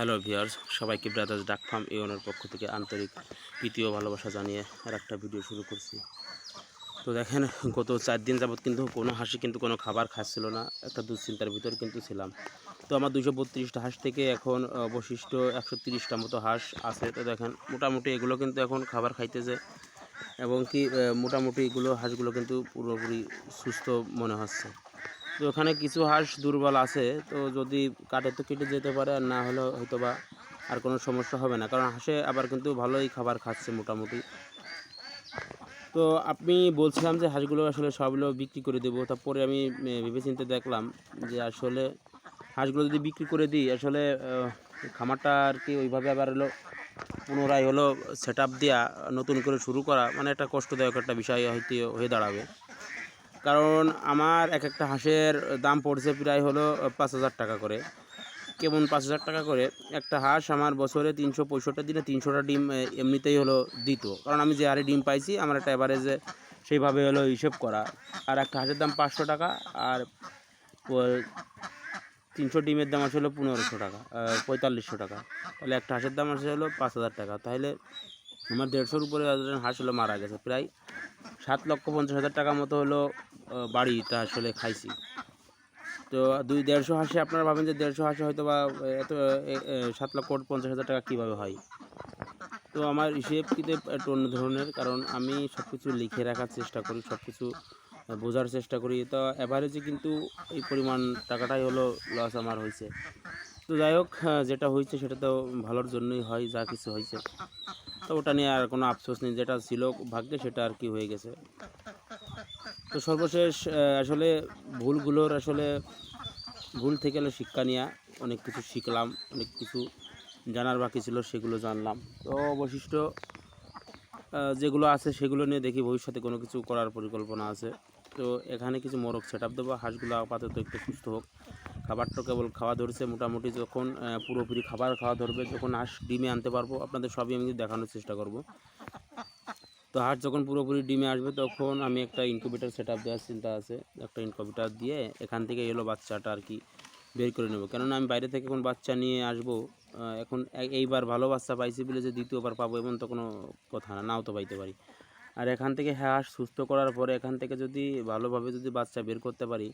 Hello viewers, সবাইকে brothers duck farm ইউনের পক্ষ থেকে আন্তরিক প্রীতি ও ভালোবাসা জানিয়ে আর একটা ভিডিও শুরু করছি। তো দেখেন, গত চার দিন যাবৎ কিন্তু কোনো হাসি কিন্তু কোনো খাবার খাচ্ছিল না, একটা দুশ্চিন্তার ভিতর কিন্তু ছিলাম। তো আমার দুশো বত্রিশটা হাঁস থেকে এখন অবশিষ্ট একশো তিরিশটা মতো হাঁস আছে। তো দেখেন, মোটামুটি এগুলো কিন্তু এখন খাবার খাইতেছে এবং কি মোটামুটি এগুলো হাঁসগুলো কিন্তু পুরোপুরি সুস্থ মনে হচ্ছে। তো ওখানে কিছু হাঁস দুর্বল আছে, তো যদি কাটে তো কেটে যেতে পারে, আর না হলে হয়তো বা আর কোনো সমস্যা হবে না। কারণ হাঁসে আবার কিন্তু ভালোই খাবার খাচ্ছে মোটামুটি। তো আপনি বলছিলাম যে হাঁসগুলো আসলে সবগুলো বিক্রি করে দেবো। তারপরে আমি ভেবেচিন্তে দেখলাম যে আসলে হাঁসগুলো যদি বিক্রি করে দিই, আসলে খামারটা আর কি ওইভাবে আবার হলো, পুনরায় হলো সেট আপ দেওয়া নতুন করে শুরু করা মানে একটা কষ্টদায়ক একটা বিষয় হয়তো হয়ে দাঁড়াবে। কারণ আমার এক একটা হাঁসের দাম পড়ছে প্রায় হলো পাঁচ হাজার টাকা করে। কেমন পাঁচ হাজার টাকা করে? একটা হাঁস আমার বছরে তিনশো পঁয়ষট্টি দিনে তিনশোটা ডিম এমনিতেই হলো দিত। কারণ আমি যে হারে ডিম পাইছি, আমার একটা অ্যাভারেজে সেইভাবে হলো হিসেব করা। আর একটা হাঁসের দাম পাঁচশো টাকা, আর তিনশো ডিমের দাম আসলে পনেরোশো টাকা পঁয়তাল্লিশশো টাকা। তাহলে একটা হাঁসের দাম আসলে হলো পাঁচ হাজার টাকা। তাহলে আমার দেড়শোর উপরে হাঁস হলো মারা গেছে। প্রায় সাত লক্ষ পঞ্চাশ হাজার টাকা মতো হলো বাড়িটা আসলে খাইছি। তো দুই দেড়শো হাঁসে, আপনারা ভাবেন যে দেড়শো হাঁসে হয়তো বা এত সাত লক্ষ পঞ্চাশ হাজার টাকা কীভাবে হয়? তো আমার হিসেব কিন্তু একটু অন্য ধরনের, কারণ আমি সব কিছু লিখে রাখার চেষ্টা করি সব কিছু বোঝার চেষ্টা করি। তো অ্যাভারেজে কিন্তু এই পরিমাণ টাকাটাই হলো লস আমার হয়েছে তো যাই হোক যেটা হয়েছে সেটা তো ভালোর জন্যই হয়, যা কিছু হয়েছে তো ওটা নিয়ে আর কোনো আফসোস নেই, যেটা ছিল ভাগ্যে সেটা আর কি হয়ে গেছে। তো সর্বশেষ আসলে ভুলগুলোর আসলে ভুল থেকে হলো শিক্ষা নেওয়া অনেক কিছু শিখলাম, অনেক কিছু জানার বাকি ছিল, সেগুলো জানলাম। তো অবশিষ্ট যেগুলো আছে সেগুলো নিয়ে দেখি, ভবিষ্যতে কোনো কিছু করার পরিকল্পনা আছে। তো এখানে কিছু মোরগ সেট আপ দেবো, হাঁসগুলো আপাতত একটু সুস্থ হোক। খাবারটা কেবল খাওয়া ধরছে মোটামুটি যখন পুরোপুরি খাবার খাওয়া ধরবে, যখন হাঁস ডিমে আনতে পারব, আপনাদের সবই আমি দেখানোর চেষ্টা করব। তো হাঁস যখন পুরোপুরি ডিমে আসবে, তখন আমি একটা ইনকিউবেটার সেট আপ দেওয়ার চিন্তা আছে। একটা ইনকিউবেটার দিয়ে এখান থেকে এলো বাচ্চাটা আর কি বের করে নেব। কেননা আমি বাইরে থেকে এখন বাচ্চা নিয়ে আসব এখন এইবার ভালো বাচ্চা পাইছি বলে যে দ্বিতীয়বার পাবো এমন তো কোনো কথা না, নাও তো পাইতে পারি। আর এখান থেকে হাঁস সুস্থ করার পরে এখান থেকে যদি ভালোভাবে যদি বাচ্চা বের করতে পারি,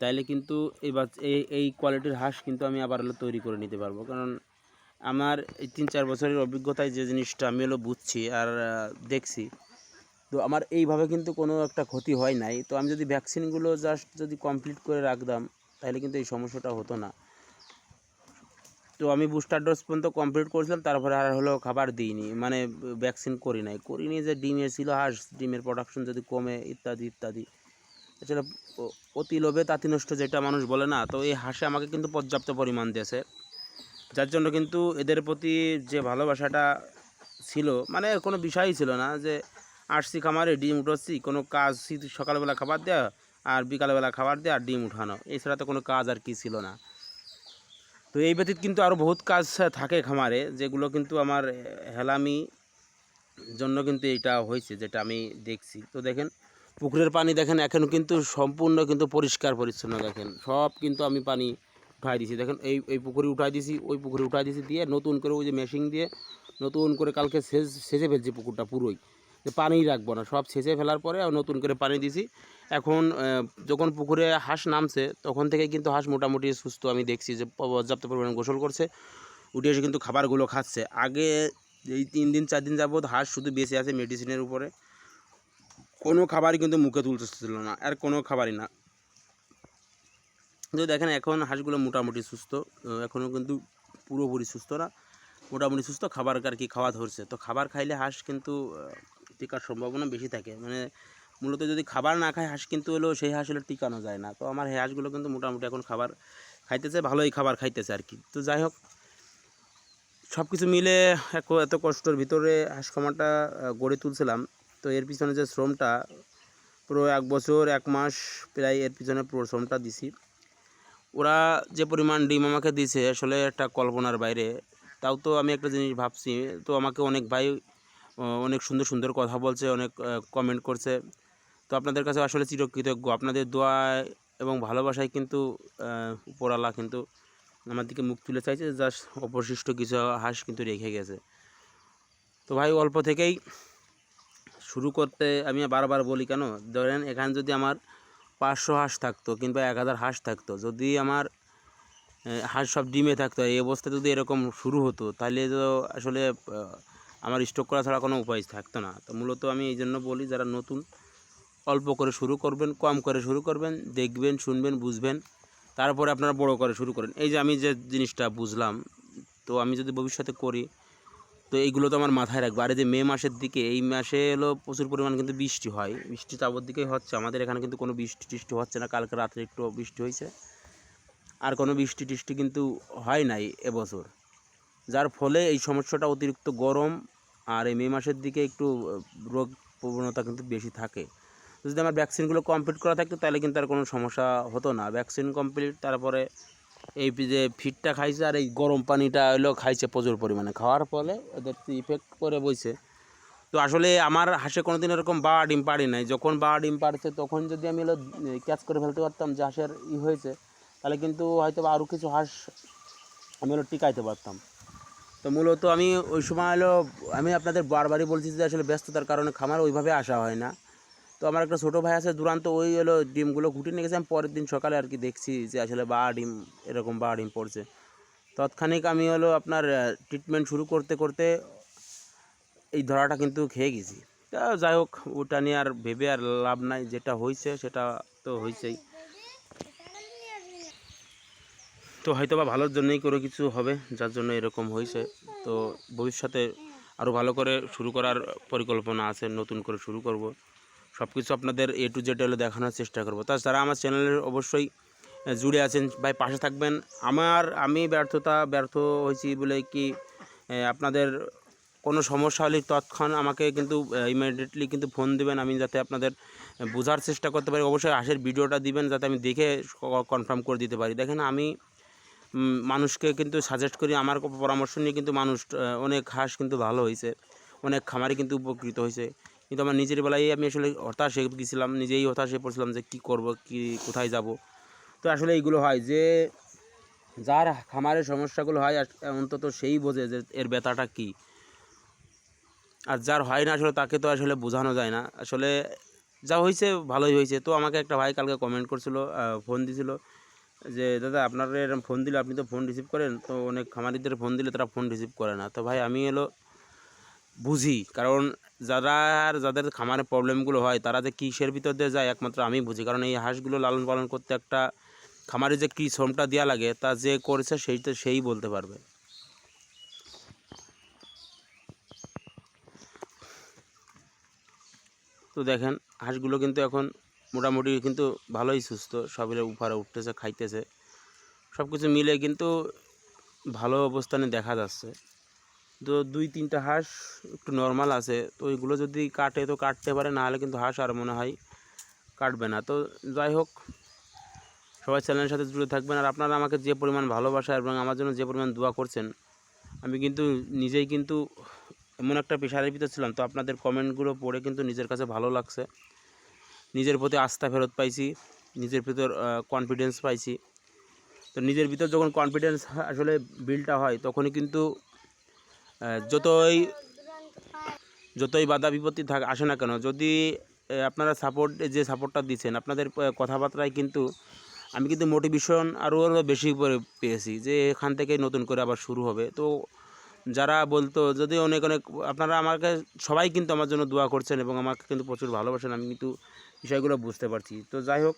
তাইলে কিন্তু এই বাচ্চা এই এই কোয়ালিটির হাঁস কিন্তু আমি আবার হলো তৈরি করে নিতে পারব। কারণ আমার এই তিন চার বছরের অভিজ্ঞতায় যে জিনিসটা আমি হলো বুঝছি আর দেখছি, তো আমার এইভাবে কিন্তু কোনো একটা ক্ষতি হয় নাই। তো আমি যদি ভ্যাকসিনগুলো জাস্ট যদি কমপ্লিট করে রাখতাম তাহলে কিন্তু এই সমস্যাটা হতো না। তো আমি বুস্টার ডোজ পর্যন্ত কমপ্লিট করেছিলাম, তারপরে আর হলো খাবার দিইনি মানে ভ্যাকসিন করি নাই। করিনি যে ডিমের ছিল হাঁস ডিমের প্রোডাকশন যদি কমে, ইত্যাদি ইত্যাদি। এছাড়া অতি লোভে তাঁতি নষ্ট যেটা মানুষ বলে না, তো এই হাঁসে আমাকে কিন্তু পর্যাপ্ত পরিমাণ দিয়েছে। যার জন্য কিন্তু এদের প্রতি যে ভালোবাসাটা ছিল মানে কোনো বিষয়ই ছিল না যে আসছি খামারে ডিম উঠোচ্ছি, কোনো কাজ সকালবেলা খাবার দেওয়া আর বিকালবেলা খাবার দেওয়া আর ডিম উঠানো। এছাড়া তো কোনো কাজ আর কি ছিল না। তো এই ব্যতীত কিন্তু আরও বহুত কাজ থাকে খামারে, যেগুলো কিন্তু আমার হেলামি জন্য কিন্তু এটা হয়েছে, যেটা আমি দেখছি। তো দেখেন, পুকুরের পানি দেখেন, এখন কিন্তু সম্পূর্ণ কিন্তু পরিষ্কার পরিচ্ছন্ন দেখেন। সব কিন্তু আমি পানি উঠাই দিছি। দেখেন, এই এই পুকুরে উঠাই দিছি, ওই পুকুরে উঠাই দিছি দিয়ে নতুন করে ওই যে মেশিন দিয়ে নতুন করে কালকে সেচ সেচে ফেলছি পুকুরটা পুরোই। যে পানি রাখব না। সব ছেঁচে ফেলার পরে নতুন করে পানি দিছি। এখন যখন পুকুরে হাঁস নামছে, তখন থেকে কিন্তু হাঁস মোটামুটি সুস্থ। আমি দেখছি যে পর্যাপ্ত পরিমাণে গোসল করছে। উঠে এসে কিন্তু খাবারগুলো খাচ্ছে। আগে এই তিন দিন, চার দিন যাবত হাঁস শুধু বেঁচে আছে মেডিসিনের উপরে। কোনো খাবারই কিন্তু মুখে তুলতেছিল না। আর কোনো খাবারই না। তো দেখেন, এখন হাঁসগুলো মোটামুটি সুস্থ। এখনও কিন্তু পুরোপুরি সুস্থ না। মোটামুটি সুস্থ। খাবার আর কি খাওয়া ধরছে। তো খাবার খাইলে হাঁস কিন্তু টিকার সম্ভাবনা বেশি থাকে। মানে মূলত যদি খাবার না খায় হাঁস কিন্তু হলেও সেই হাঁস হলো টিকানো যায় না। তো আমার হাঁসগুলো কিন্তু মোটামুটি এখন খাবার খাইতেছে, ভালোই খাবার খাইতেছে আর কি তো যাই হোক সব কিছু মিলে এত কষ্টর ভিতরে হাঁস খামারটা গড়ে তুলছিলাম। তো এর পিছনে যে শ্রমটা, পুরো এক বছর, এক মাস প্রায় এর পিছনে পুরো শ্রমটা দিছি। ওরা যে পরিমাণ ডিম আমাকে দিছে আসলে একটা কল্পনার বাইরে। তাও তো আমি একটা জিনিস ভাবছি, তো আমাকে অনেক ভাই অনেক সুন্দর সুন্দর কথা বলছে অনেক কমেন্ট করছে। তো আপনাদের কাছে আসলে চিরকৃতজ্ঞ। আপনাদের দোয়া এবং ভালোবাসায় কিন্তু আহ, উপরওয়ালা কিন্তু আমার দিকে মুখ তুলে চাইছে জাস্ট অবশিষ্ট কিছু হাঁস কিন্তু রেখে গেছে। তো ভাই অল্প থেকেই শুরু করতে আমি বারবার বলি কেন? ধরেন এখানে যদি আমার পাঁচশো হাঁস থাকতো কিংবা এক হাজার হাঁস থাকতো যদি আমার হাঁস সব ডিমে থাকতো এই অবস্থা যদি এরকম শুরু হতো তাহলে তো আসলে আমার স্টক করা ছাড়া কোনো উপায় থাকতো না। তো মূলত আমি এই জন্য বলি, যারা নতুন, অল্প করে শুরু করবেন, কম করে শুরু করবেন, দেখবেন, শুনবেন, বুঝবেন, তারপরে আপনারা বড় করে শুরু করেন। এই যে আমি যে জিনিসটা বুঝলাম, তো আমি যদি ভবিষ্যতে করি, তো এইগুলো তো আমার মাথায় রাখব। আর এই যে মে মাসের দিকে, এই মাসে হলো প্রচুর পরিমাণ কিন্তু বৃষ্টি হয়। বৃষ্টি চাপর দিকেই হচ্ছে। আমাদের এখানে কিন্তু কোনো বৃষ্টি টিষ্টি হচ্ছে না। কালকে রাত্রে একটু বৃষ্টি হয়েছে। আর কোনো বৃষ্টি টিষ্টি কিন্তু হয় নাই এবছর। যার ফলে এই সমস্যাটা অতিরিক্ত গরম আর এই মে মাসের দিকে একটু রোগ প্রবণতা কিন্তু বেশি থাকে। যদি আমার ভ্যাকসিনগুলো কমপ্লিট করা থাকতো, তাহলে কিন্তু আর কোনো সমস্যা হতো না। ভ্যাকসিন কমপ্লিট তারপরে এই যে ফিটটা খাইছে আর এই গরম পানিটা হলো খাইছে প্রচুর পরিমাণে। খাওয়ার ফলে ওদের ইফেক্ট করে বইছে। তো আসলে আমার হাঁসে কোনো দিন এরকম বাড়া ডিম পাড়ি নাই। যখন বাড়া ডিম পাড়ছে, তখন যদি আমি হলো ক্যাচ করে ফেলতে পারতাম যে হাঁসের ই হয়েছে, তাহলে কিন্তু হয়তো বা আরও কিছু হাঁস আমি হলো টিকাইতে পারতাম। তো মূলত আমি ওই সময় হলো, আমি আপনাদের বারবারই বলছি যে আসলে ব্যস্ততার কারণে খামার ওইভাবে আসা হয় না। তো আমার একটা ছোটো ভাই আছে, দুরান্ত ওই হলো ডিমগুলো ঘুটে নিয়ে গেছে, আমি পরের দিন সকালে আর কি দেখছি যে আসলে বা ডিম, এরকম বা ডিম পড়ছে। তৎক্ষণিক আমি হলো আপনার ট্রিটমেন্ট শুরু করতে করতে এই ধরাটা কিন্তু খেয়ে গেছি। তা যাই হোক, ওটা নিয়ে আর ভেবে আর লাভ নাই, যেটা হয়েছে সেটা তো হয়েছেই। তো হয়তো বা ভালোর জন্যই করে কিছু হবে, যার জন্য এরকম হয়েছে। তো ভবিষ্যতে আরও ভালো করে শুরু করার পরিকল্পনা আছে, নতুন করে শুরু করব। সব কিছু আপনাদের এ টু জেড হলে দেখানোর চেষ্টা করব। তাছাড়া আমার চ্যানেলের অবশ্যই জুড়ে আছেন, ভাই, পাশে থাকবেন। আমার, আমি ব্যর্থতা, ব্যর্থ হয়েছি বলে কি আপনাদের কোনো সমস্যা হলে তৎক্ষণ আমাকে কিন্তু ইমিডিয়েটলি কিন্তু ফোন দিবেন। আমি যাতে আপনাদের বোঝার চেষ্টা করতে পারি। অবশ্যই হাঁসের ভিডিওটা দিবেন, যাতে আমি দেখে কনফার্ম করে দিতে পারি। দেখেন, আমি মানুষকে কিন্তু সাজেস্ট করি, আমার পরামর্শ নিয়ে কিন্তু মানুষ অনেক হাঁস কিন্তু ভালো হয়েছে, অনেক খামারি কিন্তু উপকৃত হয়েছে। কিন্তু আমার নিজের বেলায় আমি আসলে হতাশ হয়ে গেছিলাম, নিজেই হতাশ হয়ে পড়ছিলাম যে কী করব, কি, কোথায় যাব। তো আসলে এইগুলো হয় যে, যার খামারের সমস্যাগুলো হয় অন্তত সেই বোঝে যে এর ব্যথাটা কী। আর যার হয় না আসলে তাকে তো আসলে বোঝানো যায় না। আসলে যা হয়েছে ভালোই হয়েছে। তো আমাকে একটা ভাই কালকে কমেন্ট করছিল ফোন দিছিল যে, দাদা, আপনার এরকম ফোন দিলে আপনি তো ফোন রিসিভ করেন। তো অনেক খামারিদের ফোন দিলে তারা ফোন রিসিভ করে না। তো ভাই, আমি এলো বুঝি, কারণ যারা আর যাদের খামারে প্রবলেমগুলো হয়, তারা যে কিসের ভিতর দিয়ে যায় একমাত্র আমি বুঝি। কারণ এই হাঁসগুলো লালন পালন করতে একটা খামারে যে কী শ্রমটা দেওয়া লাগে, তা যে করেছে সেইটা, সেই বলতে পারবে। তো দেখেন, হাঁসগুলো কিন্তু এখন মোটামুটি কিন্তু ভালোই সুস্থ সবের উপরে উঠতেছে, খাইতেছে। সব কিছু মিলে কিন্তু ভালো অবস্থানে দেখা যাচ্ছে। তো দুই তিনটা হাঁস একটু নর্মাল আছে, তো ওইগুলো যদি কাটে তো কাটতে পারে না হলে কিন্তু হাঁস আর মনে হয় কাটবে না। তো যাই হোক, সবাই চ্যানেলের সাথে জুড়ে থাকবেন। আর আপনারা আমাকে যে পরিমাণ ভালোবাসা এবং আমার জন্য যে পরিমাণ দোয়া করছেন, আমি কিন্তু নিজেই কিন্তু এমন একটা পেশারের ভিতর ছিলাম। তো আপনাদের কমেন্টগুলো পড়ে কিন্তু নিজের কাছে ভালো লাগছে। নিজের প্রতি আস্থা ফেরত পাইছি, নিজের ভিতর কনফিডেন্স পাইছি। তো নিজের ভিতর যখন কনফিডেন্স আসলে বিলটা হয়, তখনই কিন্তু যতই যতই বাধা বিপত্তি থাক, আসে না কেন, যদি আপনারা সাপোর্ট যে সাপোর্টটা দিচ্ছেন, আপনাদের কথাবার্তায় কিন্তু, আমি কিন্তু মোটিভেশন আরও বেশি করে পেয়েছি, যে এখান থেকে নতুন করে আবার শুরু হবে। তো যারা বলতো যদি অনেক অনেক, আপনারা আমাকে, সবাই কিন্তু আমার জন্য দোয়া করছেন এবং আমাকে কিন্তু প্রচুর ভালোবাসেন, আমি কিন্তু বিষয়গুলো বুঝতে পারছি। তো যাই হোক,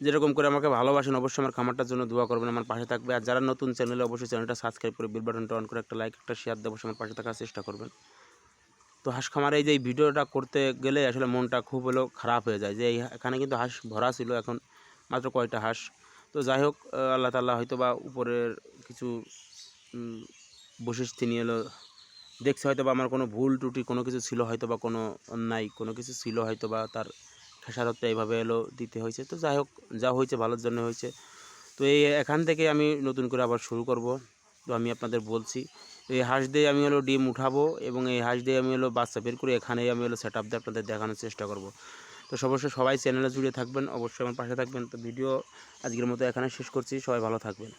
যেরকম করে আমাকে ভালোবাসেন, অবশ্যই আমার খামারটার জন্য দোয়া করবেন, আমার পাশে থাকবে। আর যারা নতুন চ্যানেলে অবশ্যই চ্যানেলটা সাবস্ক্রাইব করে বেল বাটনটা অন করে একটা লাইক, একটা শেয়ার দেবো আমার পাশে থাকার চেষ্টা করবেন। তো হাঁস খামারে এই যে ভিডিওটা করতে গেলে আসলে মনটা খুব হলো খারাপ হয়ে যায় যে এখানে কিন্তু হাঁস ভরা ছিল, এখন মাত্র কয়টা হাঁস। তো যাই হোক আল্লাহ তাল্লাহ হয়তো বা উপরের কিছু বশিস তিনি এলো। দেখছে হয়তো বা আমার কোনো ভুল ত্রুটি, কোনো কিছু ছিল হয়তো বা কোনো অন্যায়, কোনো কিছু ছিল হয়তো বা তার খেসারতটা এইভাবে এলো দিতে হয়েছে। তো যাই হোক, যা হয়েছে ভালোর জন্য হয়েছে। তো এই এখান থেকে আমি নতুন করে আবার শুরু করব। তো আমি আপনাদের বলছি, এই হাঁস দিয়ে আমি হলো ডিম উঠাবো এবং এই হাঁস দিয়ে আমি হলো বাচ্চা বের করে এখানেই আমি হলো সেট আপ দিয়ে আপনাদের দেখানোর চেষ্টা করব। তো অবশ্যই সবাই চ্যানেলে জুড়ে থাকবেন, অবশ্যই আমার পাশে থাকবেন। তো ভিডিও আজকের মতো এখানে শেষ করছি। সবাই ভালো থাকবেন।